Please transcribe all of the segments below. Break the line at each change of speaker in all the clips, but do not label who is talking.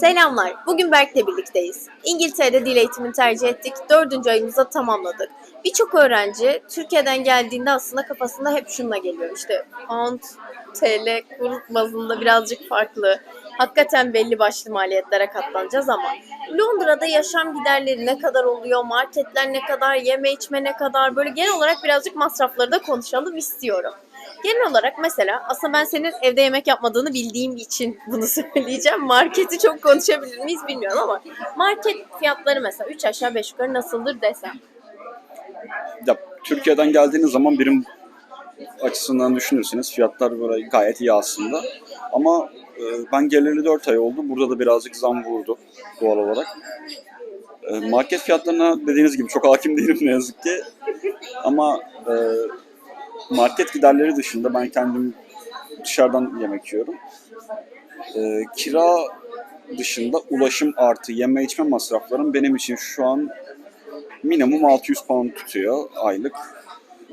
Selamlar. Bugün Berk'le birlikteyiz. İngiltere'de dil eğitimini tercih ettik. Dördüncü ayımızda tamamladık. Birçok öğrenci Türkiye'den geldiğinde aslında kafasında hep şununla geliyor. İşte pound, TL, kur bazında birazcık farklı. Hakikaten belli başlı maliyetlere katlanacağız ama Londra'da yaşam giderleri ne kadar oluyor, marketler ne kadar, yeme içme ne kadar böyle genel olarak birazcık masrafları da konuşalım istiyorum. Genel olarak mesela aslında ben senin evde yemek yapmadığını bildiğim için bunu söyleyeceğim. Marketi çok konuşabilir miyiz bilmiyorum ama market fiyatları mesela 3 aşağı 5 yukarı nasıldır desem.
Ya, Türkiye'den geldiğiniz zaman birim açısından düşünürseniz fiyatlar böyle gayet iyi aslında. Ama e, ben geleli 4 ay oldu. Burada da birazcık zam vurdu doğal olarak. E, market fiyatlarına dediğiniz gibi çok hakim değilim ne yazık ki. Ama e, market giderleri dışında ben kendim dışarıdan yemek yiyorum. Kira dışında ulaşım artı yeme içme masraflarım benim için şu an minimum 600 pound tutuyor aylık.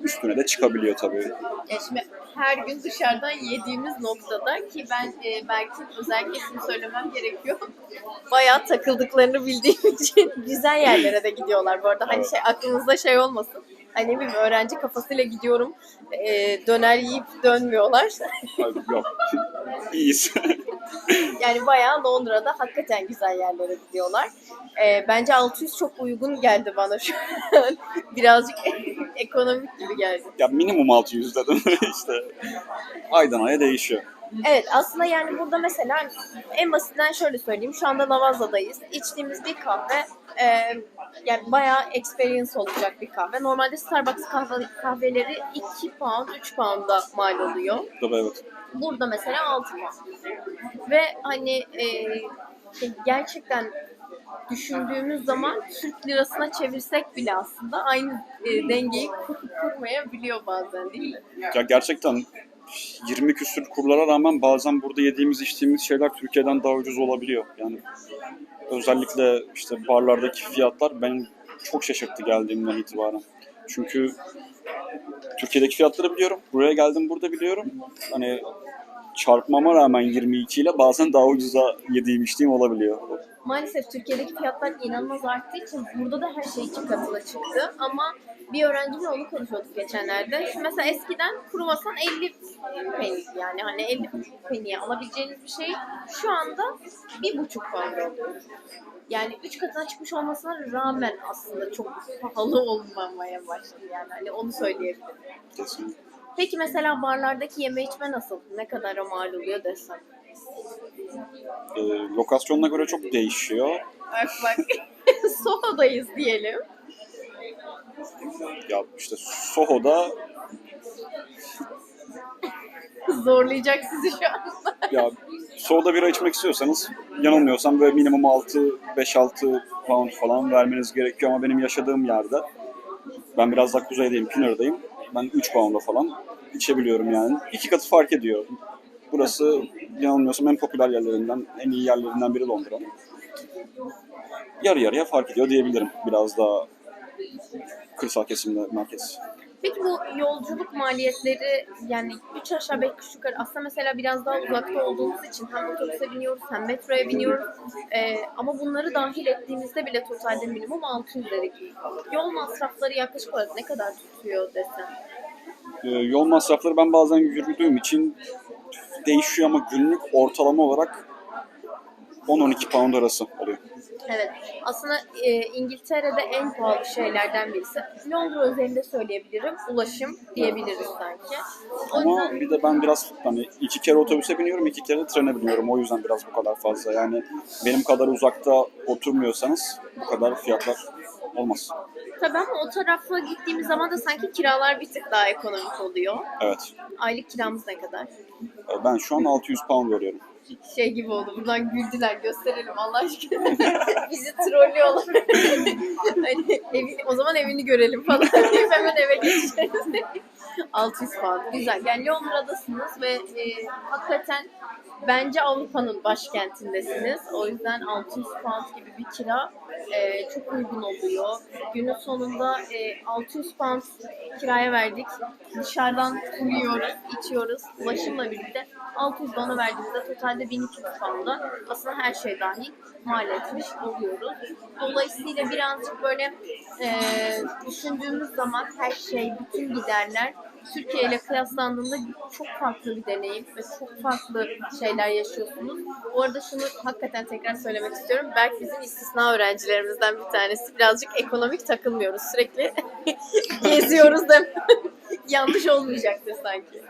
Üstüne de çıkabiliyor tabii.
Ya şimdi her gün dışarıdan yediğimiz noktada ki ben e, belki özellikle şunu söylemem gerekiyor. Bayağı takıldıklarını bildiğim için güzel yerlere de gidiyorlar bu arada. Hani
Evet.
şey aklınızda şey olmasın. Hani bir öğrenci kafasıyla gidiyorum. e, döner yiyip dönmüyorlar.
Hayır, Yok. İyiyiz.
Yani bayağı Londra'da hakikaten güzel yerlere gidiyorlar. Ee, bence 600 çok uygun geldi bana şu an. Birazcık ekonomik gibi geldi.
ya minimum 600 dedim işte. Aydan aya değişiyor.
Evet aslında yani burada mesela en basitinden şöyle söyleyeyim. Şu anda Lavaza'dayız. İçtiğimiz bir kahve e, yani bayağı experience olacak bir kahve. Normalde Starbucks kahve, kahveleri 2 pound 3 pound'a mal oluyor.
Tabii evet.
Burada mesela 6 pound. Ve hani e, gerçekten düşündüğümüz zaman Türk lirasına çevirsek bile aslında aynı e, dengeyi kur, kurmayabiliyor bazen değil mi?
Ya gerçekten 20 küsür kurlara rağmen bazen burada yediğimiz içtiğimiz şeyler Türkiye'den daha ucuz olabiliyor. Yani özellikle işte barlardaki fiyatlar beni çok şaşırttı geldiğimden itibaren. Çünkü Türkiye'deki fiyatları biliyorum. Buraya geldim burada biliyorum. Hani çarpmama rağmen 22 ile bazen daha ucuza yediğim içtiğim olabiliyor.
Maalesef Türkiye'deki fiyatlar inanılmaz arttığı için burada da her şey iki katına çıktı. Ama bir öğrenciyle onu konuşuyorduk geçenlerde. Şimdi mesela eskiden kruvasan 50 penny yani hani 50 penny'ye alabileceğiniz bir şey şu anda bir buçuk oluyor. Yani üç katına çıkmış olmasına rağmen aslında çok pahalı olmamaya başladı yani hani onu söyleyebilirim.
Kesinlikle.
Peki mesela barlardaki yeme içme nasıl? Ne kadar mal oluyor desem?
Ee, lokasyonuna göre çok değişiyor.
Bak bak. Soho'dayız diyelim.
Ya işte Soho'da
Zorlayacak sizi şu an.
ya soda bira içmek istiyorsanız yanılmıyorsam böyle minimum 6 5-6 pound falan vermeniz gerekiyor ama benim yaşadığım yerde ben biraz daha kuzeydeyim, Pinner'dayım. Ben 3 pound'a falan içebiliyorum yani. İki katı fark ediyor. Burası yanılmıyorsam en popüler yerlerinden, en iyi yerlerinden biri Londra'nın. Yarı yarıya fark ediyor diyebilirim. Biraz daha kırsal kesimde merkez.
Peki bu yolculuk maliyetleri yani 3 aşağı 5 yukarı aslında mesela biraz daha uzakta olduğumuz için hem otobüse biniyoruz hem metroya biniyoruz Ee, ama bunları dahil ettiğimizde bile totalde minimum 600 dedik. Yol masrafları yaklaşık olarak ne kadar tutuyor desem?
Ee, yol masrafları ben bazen yürüdüğüm için değişiyor ama günlük ortalama olarak 10-12 pound arası oluyor.
Evet. Aslında e, İngiltere'de en pahalı şeylerden birisi. Londra özelinde söyleyebilirim. Ulaşım diyebiliriz sanki. O
Ama
yüzden
bir de ben biraz hani iki kere otobüse biniyorum, iki kere de trene biniyorum. O yüzden biraz bu kadar fazla. Yani benim kadar uzakta oturmuyorsanız bu kadar fiyatlar olmaz.
tabii ama o tarafa gittiğimiz zaman da sanki kiralar bir tık daha ekonomik oluyor.
Evet.
Aylık kiramız ne kadar?
Ben şu an 600 pound veriyorum.
Şey gibi oldu. Buradan güldüler. Gösterelim Allah aşkına. Bizi trollüyorlar. hani evi, o zaman evini görelim falan hemen eve geçeceğiz. 600 pound. Güzel. Yani Londra'dasınız ve e, hakikaten Bence Avrupa'nın başkentindesiniz. O yüzden 600 pound gibi bir kira e, çok uygun oluyor. Günün sonunda e, 600 pound kiraya verdik. Dışarıdan yiyoruz, içiyoruz. Ulaşımla birlikte 600 bana verdiğimizde totalde 1200 pound'a aslında her şey dahil mal etmiş oluyoruz. Dolayısıyla birazcık böyle e, düşündüğümüz zaman her şey, bütün giderler Türkiye ile kıyaslandığında çok farklı bir deneyim ve çok farklı şeyler yaşıyorsunuz. Bu arada şunu hakikaten tekrar söylemek istiyorum. Berk bizim istisna öğrencilerimizden bir tanesi. Birazcık ekonomik takılmıyoruz. Sürekli geziyoruz da yanlış olmayacaktır sanki.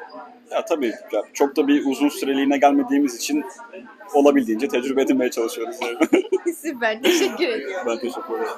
Ya tabii ya çok da bir uzun süreliğine gelmediğimiz için olabildiğince tecrübe edinmeye çalışıyoruz.
Süper. Teşekkür ediyorum.
ben teşekkür ederim.